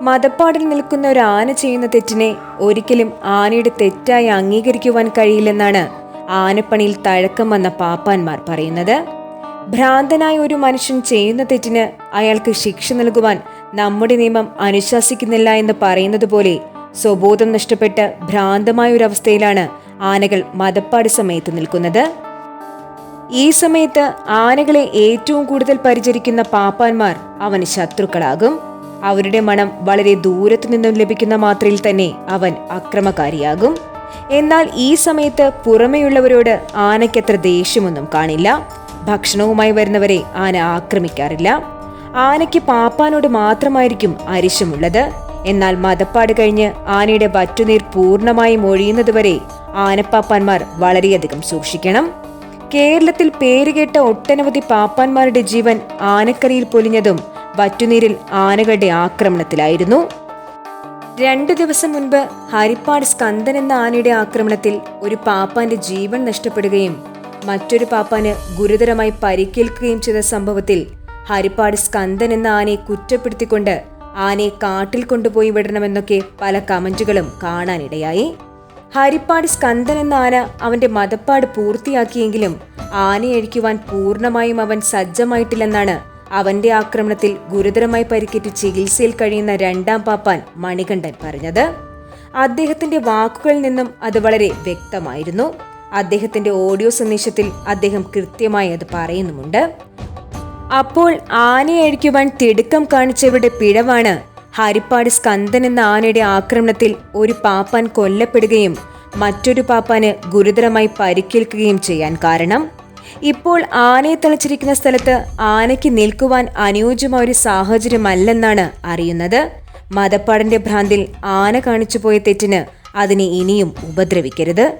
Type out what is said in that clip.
മതപ്പാടിൽ നിൽക്കുന്ന ഒരു ആന ചെയ്യുന്ന തെറ്റിനെ ഒരിക്കലും ആനയുടെ തെറ്റായി അംഗീകരിക്കുവാൻ കഴിയില്ലെന്നാണ് ആനപ്പണിയിൽ തഴക്കം വന്ന പാപ്പാന്മാർ പറയുന്നത്. ഭ്രാന്തനായ ഒരു മനുഷ്യൻ ചെയ്യുന്ന തെറ്റിന് അയാൾക്ക് ശിക്ഷ നൽകുവാൻ നമ്മുടെ നിയമം അനുശാസിക്കുന്നില്ല എന്ന് പറയുന്നത് പോലെ സ്വബോധം നഷ്ടപ്പെട്ട് ഭ്രാന്തമായ ഒരു അവസ്ഥയിലാണ് ആനകൾ മതപ്പാട് സമയത്ത് നിൽക്കുന്നത്. ഈ സമയത്ത് ആനകളെ ഏറ്റവും കൂടുതൽ പരിചരിക്കുന്ന പാപ്പാന്മാർ അവന് ശത്രുക്കളാകും. അവരുടെ മണം വളരെ ദൂരത്തു നിന്നും ലഭിക്കുന്ന മാത്രയിൽ തന്നെ അവൻ അക്രമകാരിയാകും. എന്നാൽ ഈ സമയത്ത് പുറമെയുള്ളവരോട് ആനയ്ക്കത്ര ദേഷ്യമൊന്നും കാണില്ല. ഭക്ഷണവുമായി വരുന്നവരെ ആന ആക്രമിക്കാറില്ല. ആനയ്ക്ക് പാപ്പാനോട് മാത്രമായിരിക്കും അരിശമുള്ളത്. എന്നാൽ മതപ്പാട് കഴിഞ്ഞ് ആനയുടെ വറ്റുനീർ പൂർണമായും ഒഴിയുന്നതുവരെ ആനപ്പാപ്പാന്മാർ വളരെയധികം സൂക്ഷിക്കണം. കേരളത്തിൽ പേരുകേട്ട ഒട്ടനവധി പാപ്പാന്മാരുടെ ജീവൻ ആനക്കരയിൽ പൊലിഞ്ഞതും വറ്റുനീരിൽ ആനകളുടെ ആക്രമണത്തിലായിരുന്നു. രണ്ടു ദിവസം മുൻപ് ഹരിപ്പാട് സ്കന്ദൻ എന്ന ആനയുടെ ആക്രമണത്തിൽ ഒരു പാപ്പാന്റെ ജീവൻ നഷ്ടപ്പെടുകയും മറ്റൊരു പാപ്പാന് ഗുരുതരമായി പരിക്കേൽക്കുകയും ചെയ്ത സംഭവത്തിൽ ഹരിപ്പാട് സ്കന്ദൻ എന്ന ആനയെ കുറ്റപ്പെടുത്തിക്കൊണ്ട് ആനയെ കാട്ടിൽ കൊണ്ടുപോയി വിടണമെന്നൊക്കെ പല കമന്റുകളും കാണാനിടയായി. ഹരിപ്പാട് സ്കന്ദൻ എന്ന ആന അവന്റെ മതപ്പാട് പൂർത്തിയാക്കിയെങ്കിലും ആനയഴിക്കുവാൻ പൂർണമായും അവൻ സജ്ജമായിട്ടില്ലെന്നാണ് അവന്റെ ആക്രമണത്തിൽ ഗുരുതരമായി പരിക്കേറ്റ് ചികിത്സയിൽ കഴിയുന്ന രണ്ടാം പാപ്പാൻ മണികണ്ഠൻ പറഞ്ഞത്. അദ്ദേഹത്തിന്റെ വാക്കുകളിൽ നിന്നും അത് വളരെ വ്യക്തമായിരുന്നു. അദ്ദേഹത്തിന്റെ ഓഡിയോ സന്ദേശത്തിൽ അദ്ദേഹം കൃത്യമായി അത് പറയുന്നുമുണ്ട്. അപ്പോൾ ആനയെ അഴിക്കുവാൻ തിടുക്കം കാണിച്ചവരുടെ പിഴവാണ് ഹരിപ്പാട് സ്കന്ദൻ എന്ന ആനയുടെ ആക്രമണത്തിൽ ഒരു പാപ്പാൻ കൊല്ലപ്പെടുകയും മറ്റൊരു പാപ്പാന് ഗുരുതരമായി പരിക്കേൽക്കുകയും ചെയ്യാൻ കാരണം. ഇപ്പോൾ ആനയെ തളച്ചിരിക്കുന്ന സ്ഥലത്ത് ആനയ്ക്ക് നിൽക്കുവാൻ അനുയോജ്യമായ ഒരു സാഹചര്യമല്ലെന്നാണ് അറിയുന്നത്. മതപ്പാടിന്റെ ഭ്രാന്തിൽ ആന കാണിച്ചു പോയ തെറ്റിന് അതിനെ ഇനിയും ഉപദ്രവിക്കരുത്.